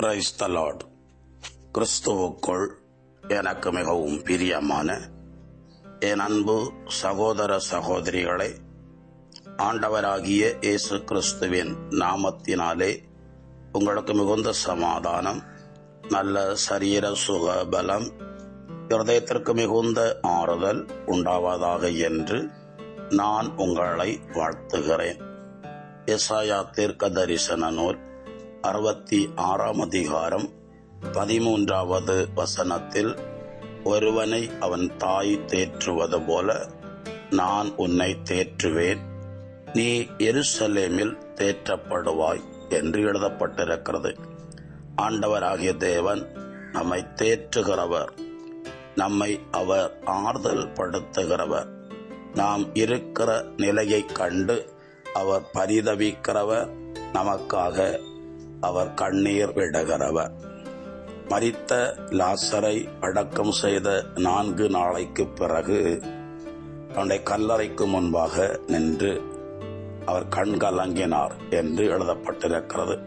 Price தலாட் கிறிஸ்துவுக்குள் எனக்கு மிகவும் பிரியமான என் அன்பு சகோதர சகோதரிகளை ஆண்டவராகிய இயேசு கிறிஸ்துவின் நாமத்தினாலே உங்களுக்கு மிகுந்த சமாதானம் நல்ல சரீர சுக பலம் இருதயத்திற்கு மிகுந்த ஆறுதல் உண்டாவதாக என்று நான் உங்களை வாழ்த்துகிறேன். எசாயா தீர்க்க தரிசன நூல் அறுபத்தி ஆறாம் அதிகாரம் பதிமூன்றாவது வசனத்தில் ஒருவனை அவன் தாய் தேற்றுவது போல நான் உன்னை தேற்றுவேன். நீ எருசலேமில் தேற்றப்படுவாய் என்று எழுதப்பட்டிருக்கிறது. ஆண்டவராகிய தேவன் நம்மை தேற்றுகிறவர். நம்மை அவர் ஆறுதல் படுத்துகிறவர். நாம் இருக்கிற நிலையை கண்டு அவர் பரிதவிக்கிறவர். நமக்காக அவர் கண்ணீர் விடுகிறவர். மரித்த லாசரை அடக்கம் செய்த நான்கு நாளைக்கு பிறகு அவனுடைய கல்லறைக்கு முன்பாக நின்று அவர் கண் கலங்கினார் என்று எழுதப்பட்டிருக்கிறது.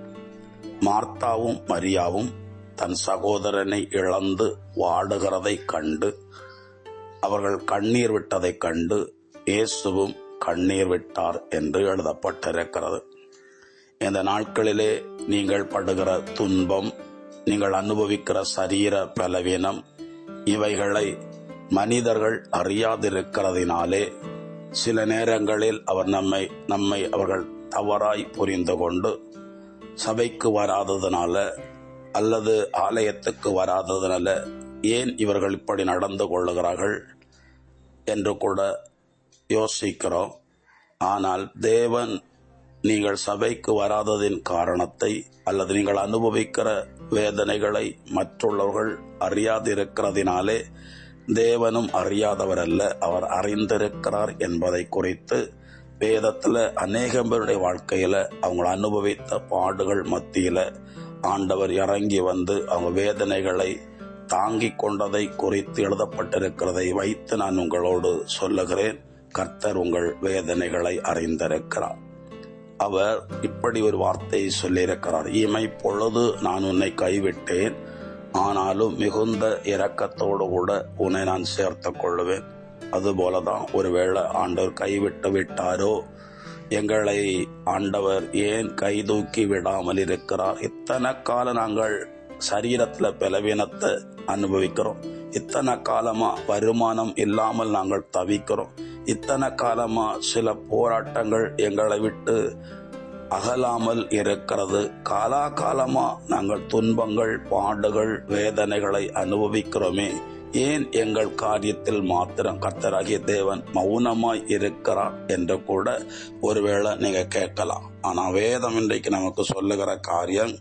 மார்த்தாவும் மரியாவும் தன் சகோதரனை இழந்து வாடுகிறதைக் கண்டு அவர்கள் கண்ணீர் விட்டதைக் கண்டு இயேசுவும் கண்ணீர் விட்டார் என்று எழுதப்பட்டிருக்கிறது. இந்த நாட்களிலே நீங்கள் படுகிற துன்பம் நீங்கள் அனுபவிக்கிற சரீர பலவீனம் இவைகளை மனிதர்கள் அறியாதிருக்கிறதினாலே சில நேரங்களில் அவர் நம்மை நம்மை அவர்கள் தவறாய் புரிந்து கொண்டு சபைக்கு வராததுனால அல்லது ஆலயத்துக்கு வராததுனால ஏன் இவர்கள் இப்படி நடந்து கொள்ளுகிறார்கள் என்று கூட யோசிக்கிறோம். ஆனால் தேவன் நீங்கள் சபைக்கு வராததின் காரணத்தை அல்லது நீங்கள் அனுபவிக்கிற வேதனைகளை மற்றுள்ளவர்கள் அறியாதிருக்கிறதினாலே தேவனும் அறியாதவர் அல்ல அவர் அறிந்திருக்கிறார் என்பதை குறித்து வேதத்தில் அநேகம் பேருடைய வாழ்க்கையில் அவங்க அனுபவித்த பாடுகள் மத்தியில் ஆண்டவர் இறங்கி வந்து அவங்க வேதனைகளை தாங்கிக் கொண்டதை குறித்து எழுதப்பட்டிருக்கிறதை வைத்து நான் உங்களோடு சொல்லுகிறேன். கர்த்தர் உங்கள் வேதனைகளை அறிந்திருக்கிறார். அவர் இப்படி ஒரு வார்த்தையை சொல்லியிருக்கிறார். இமை பொழுது நான் உன்னை கைவிட்டேன். ஆனாலும் மிகுந்த இரக்கத்தோடு கூட உன்னை நான் சேர்த்துக் கொள்ளுவேன் அதுபோலதான் ஒருவேளை ஆண்டவர் கைவிட்டு விட்டாரோ? எங்களை ஆண்டவர் ஏன் கை தூக்கி விடாமல் இருக்கிறார்? இத்தனை காலம் நாங்கள் சரீரத்தில் பலவீனத்தை அனுபவிக்கிறோம். இத்தனை காலமாக வருமானம் இல்லாமல் நாங்கள் தவிக்கிறோம். இத்தனை காலமா சில போராட்டங்கள் எங்களை விட்டு அகலாமல் இருக்கிறது. காலாகாலமா நாங்கள் துன்பங்கள் பாடுகள் வேதனைகளை அனுபவிக்கிறோமே. ஏன் எங்கள் காரியத்தில் மாத்திரம் கர்த்தராகிய தேவன் மௌனமாய் இருக்கிறார் என்று கூட ஒருவேளை நீங்க கேட்கலாம். ஆனால் வேதம் இன்றைக்கு நமக்கு சொல்லுகிற காரியம்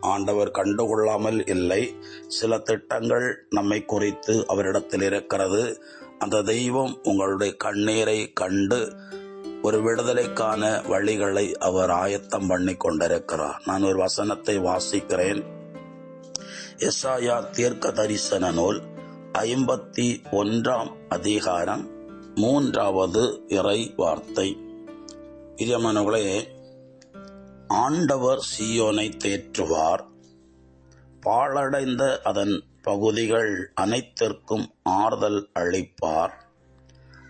ஆண்டவர் கண்டுகொள்ளாமல் இல்லை. சில திட்டங்கள் நம்மை குறித்து அவரிடத்தில் இருக்கிறது. அந்த தெய்வம் உங்களுடைய கண்ணீரை கண்டு ஒரு விடுதலைக்கான வழிகளை அவர் ஆயத்தம் பண்ணி கொண்டிருக்கிறார் நான் ஒரு வசனத்தை வாசிக்கிறேன். எஸ்ஆயா தீர்க்க தரிசன நூல் ஐம்பத்தி ஒன்றாம் அதிகாரம் மூன்றாவது இறை வார்த்தை. இதமனுகளே ஆண்டவர் சியோனை தேற்றுவார். பாழடைந்த அதன் பகுதிகள் அனைத்திற்கும் ஆறுதல் அளிப்பார்.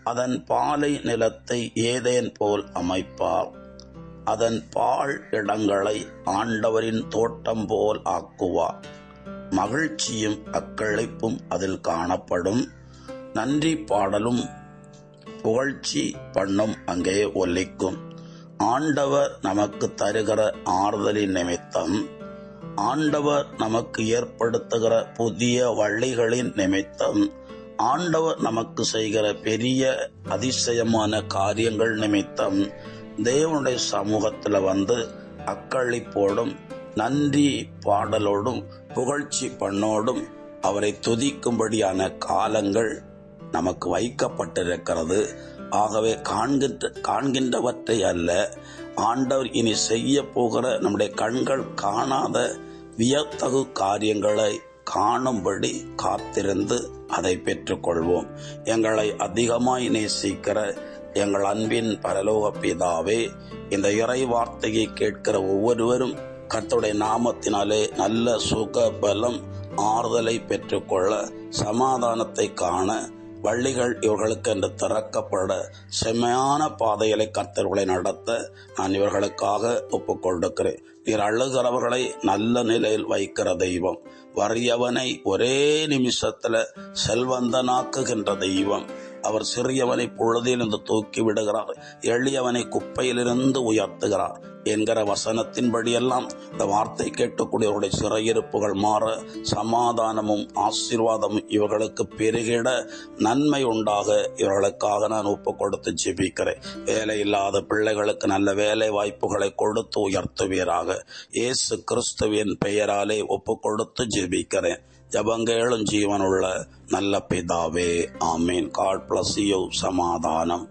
அதன் பாலை நிலத்தை ஏதேன் போல் அமைப்பார். அதன் பால் இடங்களை ஆண்டவரின் தோட்டம் போல் ஆக்குவார். மகிழ்ச்சியும் அக்களிப்பும் அதில் காணப்படும். நன்றி பாடலும் புகழ்ச்சி பண்ணும் அங்கே ஒலிக்கும். ஆண்டவர் நமக்கு தருகிற ஆறுதலின் நிமித்தம் ஆண்டவர் நமக்கு ஏற்படுத்துகிற புதிய வழிகளின் நிமித்தம் ஆண்டவர் நமக்கு செய்கிற பெரிய அதிசயமான காரியங்கள் நிமித்தம் தேவனுடைய சமூகத்தில் வந்து அக்களிப்போடும் நன்றி பாடலோடும் புகழ்ச்சி பண்ணோடும் அவரை துதிக்கும்படியான காலங்கள் நமக்கு வைக்கப்பட்டிருக்கிறது. ஆகவே காண்கின்ற காண்கின்றவற்றை அல்ல ஆண்டவர் இனி செய்ய போகிற நம்முடைய கண்கள் காணாத வியத்தகு காரியங்களை காணும்படி காத்திருந்து அதை பெற்றுக்கொள்வோம். எங்களை அதிகமாய் நேசிக்கிற எங்கள் அன்பின் பரலோக பிதாவே இந்த இறை வார்த்தையை கேட்கிற ஒவ்வொருவரும் கத்துடைய நாமத்தினாலே நல்ல சுக பலம் ஆறுதலை பெற்றுக்கொள்ள சமாதானத்தை காண வள்ளிகள் இவர்களுக்கு என்று திறக்கப்பட செம்மையான பாதைகளை கர்த்தர்களை நடத்த நான் இவர்களுக்காக ஒப்புக்கொண்டிருக்கிறேன். நீர் அழுகிறவர்களை நல்ல நிலையில் வைக்கிற தெய்வம். வறியவனை ஒரே நிமிஷத்துல செல்வந்தனாக்குகின்ற தெய்வம். அவர் சிறியவனை பொழுதிலிருந்து தூக்கி விடுகிறார். எளியவனை குப்பையிலிருந்து உயர்த்துகிறார். என்கிற வசனத்தின்படியெல்லாம் இந்த வார்த்தை கேட்கக்கூடியவருடைய சிறையிருப்புகள் மாற சமாதானமும் ஆசீர்வாதமும் இவர்களுக்கு பெருகிட நன்மை உண்டாக இவர்களுக்காக நான் ஒப்பு கொடுத்து ஜெபிக்கிறேன். வேலை இல்லாத பிள்ளைகளுக்கு நல்ல வேலை வாய்ப்புகளை கொடுத்து உயர்த்துவீராக. இயேசு கிறிஸ்துவின் பெயராலே ஒப்பு கொடுத்து ஜெபிக்கிறேன். ஜபங்கேளும் ஜீவனுள்ள நல்ல பிதாவே ஆமீன். காட் பிளஸ் யூ சமாதானம்.